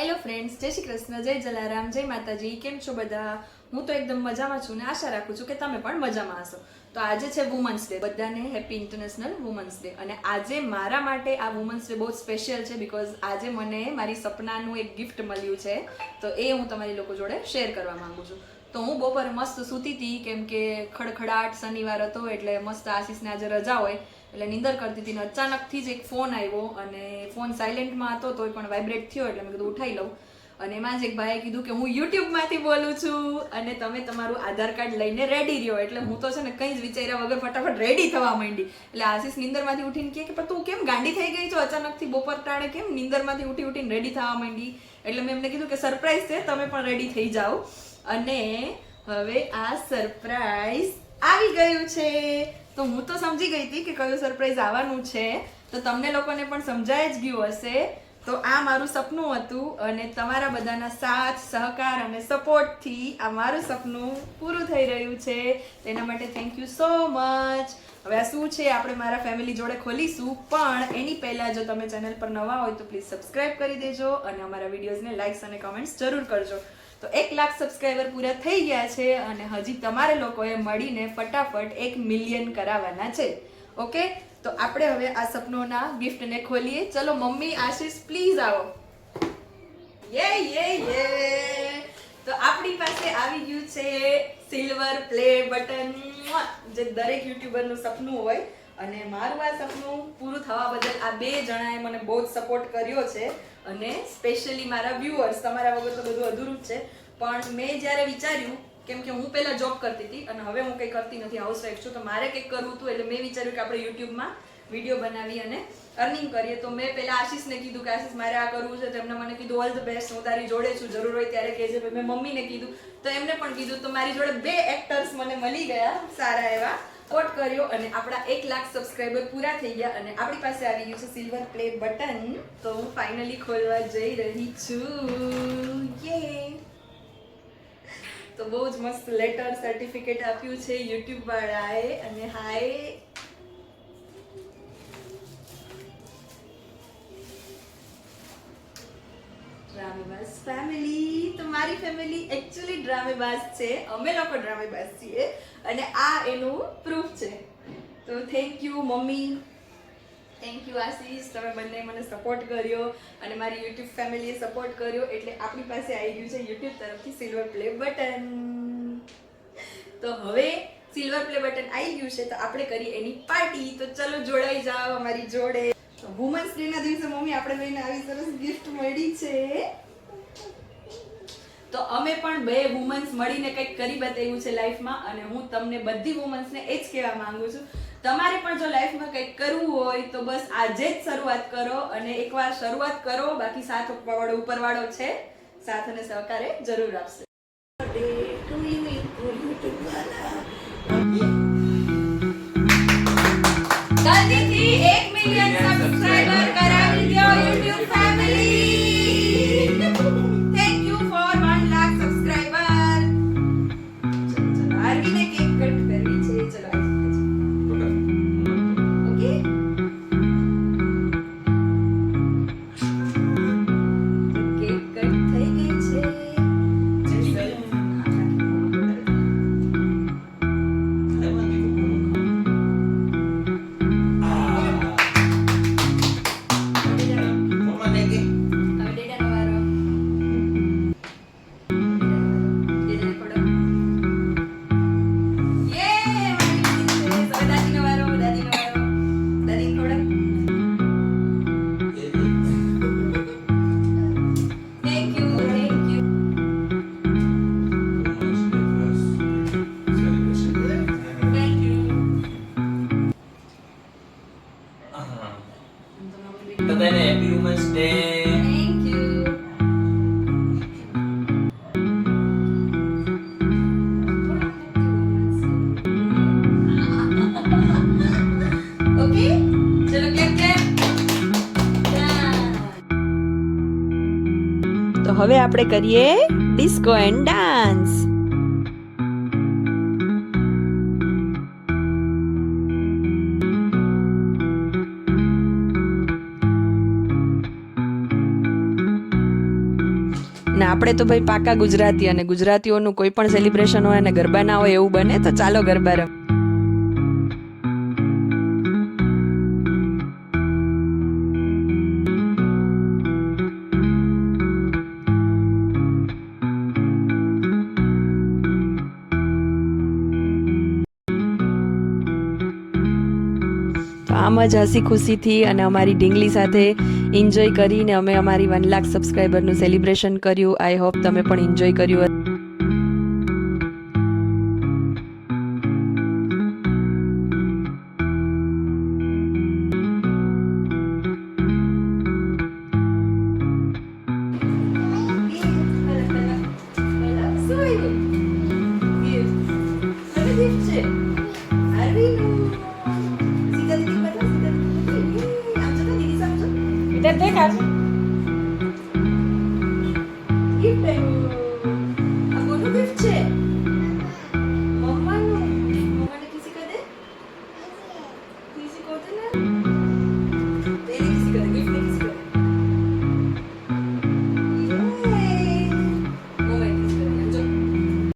Hello friends જય શ્રી કૃષ્ણ, જય જલારામ, જય માતાજી, કેમ છો બધા? હું તો એકદમ મજામાં છું ને આશા રાખું છું કે તમે પણ મજામાં હશો. તો આજે છે વુમન્સ ડે બધાને હેપી ઇન્ટરનેશનલ વુમન્સ ડે અને આજે મારા માટે આ વુમન્સ ડે બહુ સ્પેશિયલ છે બિકોઝ આજે મને મારી સપનાનું એક ગિફ્ટ મળ્યું છે. તો એ હું તમારી લોકો જોડે શેર કરવા માંગુ છું. તો હું બપોરે મસ્ત સૂતી હતી, કેમ કે ખડખડાટ શનિવાર હતો એટલે મસ્ત આશીષને આજે રજા હોય, એટલે નિંદર કરતી હતી ને અચાનકથી જ એક ફોન આવ્યો અને ફોન સાયલેન્ટમાં હતો તોય પણ વાઇબ્રેટ થયો એટલે મેં કીધું ઉઠાઈ લઉં. અને એમાં જ એક ભાઈએ કીધું કે હું યુટ્યુબમાંથી બોલું છું અને તમે તમારું આધાર કાર્ડ લઈને રેડી રહ્યો. એટલે હું તો છે ને કંઈ જ વિચાર્યા વગર ફટાફટ રેડી થવા માંડી. એટલે આશીષ નિંદરમાંથી ઉઠીને કહે કે, પણ તું કેમ ગાંડી થઈ ગઈ છો? અચાનકથી બપોર ટાણે કેમ નિંદરમાંથી ઉઠી ઉઠીને રેડી થવા માંડી? એટલે મેં એમને કીધું કે સરપ્રાઈઝ છે, તમે પણ રેડી થઈ જાઓ. અને હવે આ સરપ્રાઈઝ આવી ગયું છે. તો હું તો સમજી ગઈ હતી કે કયું સરપ્રાઈઝ આવવાનું છે. તો તમને લોકોને પણ સમજાય જ ગયું હશે. તો આ મારું સપનું હતું અને તમારા બધાના સાથ, સહકાર અને સપોર્ટથી આ મારું સપનું પૂરું થઈ રહ્યું છે. તેના માટે થેન્ક યુ સો મચ હવે આ શું છે? આપણે મારા ફેમિલી જોડે ખોલીશું. પણ એની પહેલાં જો તમે ચેનલ પર નવા હોય તો પ્લીઝ સબસ્ક્રાઇબ કરી દેજો અને અમારા વિડીયોઝને લાઇક્સ અને કમેન્ટ્સ જરૂર કરજો. તો એક લાખ સબસ્ક્રાઈબર પૂરા થઈ ગયા છે અને હજી તમારે લોકોએ મળીને ફટાફટ એક મિલિયન કરાવવાના છે. ઓકે તો આપણે હવે આ સપનોના ગિફ્ટને ખોલીએ. ચલો, મમ્મી, આશીષ પ્લીઝ આવો. યે યે યે તો આપણી પાસે આવી ગયું છે સિલ્વર પ્લે બટન જે દરેક યુટ્યુબરનું સપનું હોય અને મારું આ સપનું પૂરું થવા બદલ આ બે જણાએ મને બહુ જ સપોર્ટ કર્યો છે અને સ્પેશિયલી મારા વ્યુઅર્સ તમારા વગર તો બધું અધૂરું જ છે. પણ મેં જ્યારે વિચાર્યું, કેમ કે હું પહેલાં જોબ કરતી હતી અને હવે હું કંઈ કરતી નથી હાઉસવાઈફ છું, તો મારે કંઈક કરવું હતું એટલે મેં વિચાર્યું કે આપણે યુટ્યુબમાં વીડિયો બનાવી અને અર્નિંગ કરીએ. તો મેં પહેલાં આશીષને કીધું કે, આશીષ, મારે આ કરવું છે. તો એમને મને કીધું ઓલ ધ બેસ્ટ હું તારી જોડે છું, જરૂર હોય ત્યારે કહેજે. પછી મેં મમ્મીને કીધું. તો એમને પણ કીધું, તો મારી જોડે બે એક્ટર્સ મને મળી ગયા, સારા એવા. કોટ કર્યો અને આપણા એક લાખ સબસ્ક્રાઈબર પૂરા થઈ ગયા અને આપણી પાસે આવી ગયું છે સિલ્વર પ્લે બટન તો હું ફાઇનલી ખોલવા જઈ રહી છું. યે તો બહુ જ મસ્ત લેટર સર્ટિફિકેટ આપ્યું છે યુટ્યુબ વાળાએ અને હાય. ડ્રામેબાઝ ફેમિલી તો મારી ફેમિલી એકચ્યુઅલી ડ્રામેબાઝ છે. અમે લોકો ડ્રામેબાઝ છીએ. અને આ એનું પ્રૂફ છે. તો thank you mummy. Thank you Ashish. તમે બંને મને સપોર્ટ કર્યો. અને મારી યુટ્યુબ ફેમિલીએ સપોર્ટ કર્યો. એટલે આપણી પાસે આવી ગયું છે યુટ્યુબ તરફથી સિલ્વર પ્લે બટન તો હવે સિલ્વર પ્લે બટન આવી ગયું છે. તો આપણે કરીએ એની પાર્ટી તો ચલો જોડાઈ જાઓ અમારી જોડે. વુમન્સ ડે ના દિવસે મમ્મી આપણે લઈને આવી સરસ ગિફ્ટ મળી છે. તો અમે પણ બે વુમન્સ મળીને કંઈક કરી બતાવ્યું છે લાઈફમાં અને હું તમને બધી વુમન્સને એ જ કહેવા માંગુ છું. તમારે પણ જો લાઈફમાં કંઈક કરવું હોય તો બસ આજે જ શરૂઆત કરો અને એકવાર શરૂઆત કરો. બાકી સાથ ઉપરવાળો ઉપરવાળો છે. સાથ અને સહકારે જરૂર આપશે. એક મિલિયન તો હવે આપણે કરીએ ડિસ્કો એન્ડ ડાન્સ ને, આપણે તો ભાઈ પાકા ગુજરાતી અને ગુજરાતીઓનું કોઈ પણ સેલિબ્રેશન હોય અને ગરબા ના હોય એવું બને, તો ચાલો ગરબા રમ આમ જ હસી ખુશીથી અને અમારી ઢીંગલી સાથે એન્જોય કરીને અમે અમારી વન લાખ સબસ્ક્રાઈબરનું સેલિબ્રેશન કર્યું. આઈ હોપ તમે પણ એન્જોય કર્યું હશે. Kita